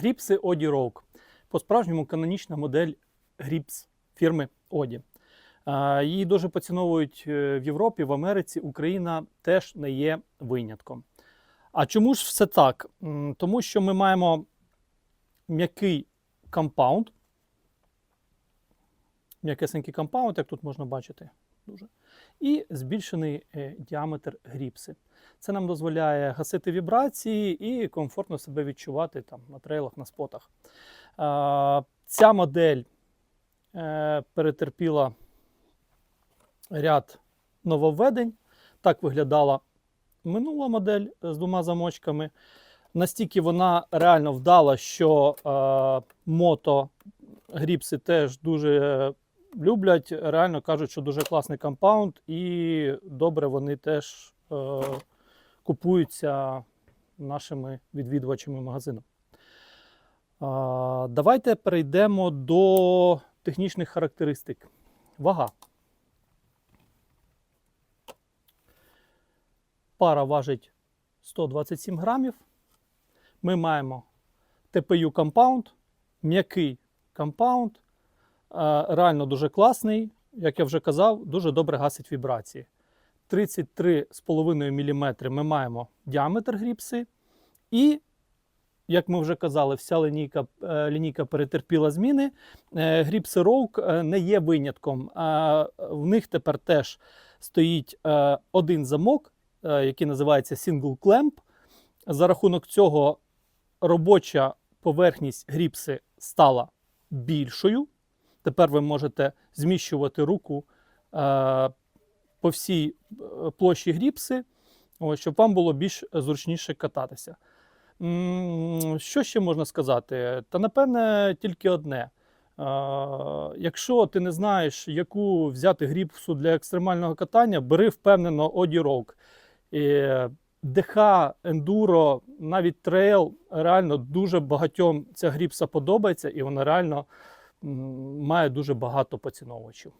Гріпси Оді Rogue. По-справжньому канонічна модель Гріпс фірми Оді. Її дуже поціновують е, в Європі, в Америці. Україна теж не є винятком. А чому ж все так? Тому що ми маємо м'який компаунд. М'якесенький компаунд, як тут можна бачити, дуже. І збільшений е, діаметр гріпси. Це нам дозволяє гасити вібрації і комфортно себе відчувати там, на трейлах, на спотах. Ця модель е, перетерпіла ряд нововведень. Так виглядала минула модель з двома замочками. Настільки вона реально вдала, що е, мото гріпси теж дуже люблять. Реально кажуть, що дуже класний компаунд, і добре вони теж е, купуються нашими відвідувачами магазину. Давайте перейдемо до технічних характеристик. Вага. Пара важить 127 грамів. Ми маємо TPU компаунд, м'який компаунд, е, реально дуже класний, як я вже казав, дуже добре гасить вібрації. 33,5 мм ми маємо діаметр гріпси. І, як ми вже казали, вся лінійка, е, лінійка перетерпіла зміни. Е, Гріпси Rogue е, не є винятком. В них тепер теж стоїть один замок, який називається Single Clamp. За рахунок цього робоча поверхність гріпси стала більшою. Тепер ви можете зміщувати руку по всій е, площі гріпси, ось, щоб вам було більш зручніше кататися. Що ще можна сказати? Та напевне тільки одне. Е, Якщо ти не знаєш, яку взяти гріпсу для екстремального катання, бери впевнено Оді. І ДХ, ендуро, навіть трейл, реально дуже багатьом ця гріпса подобається, і вона реально має дуже багато поціновувачів.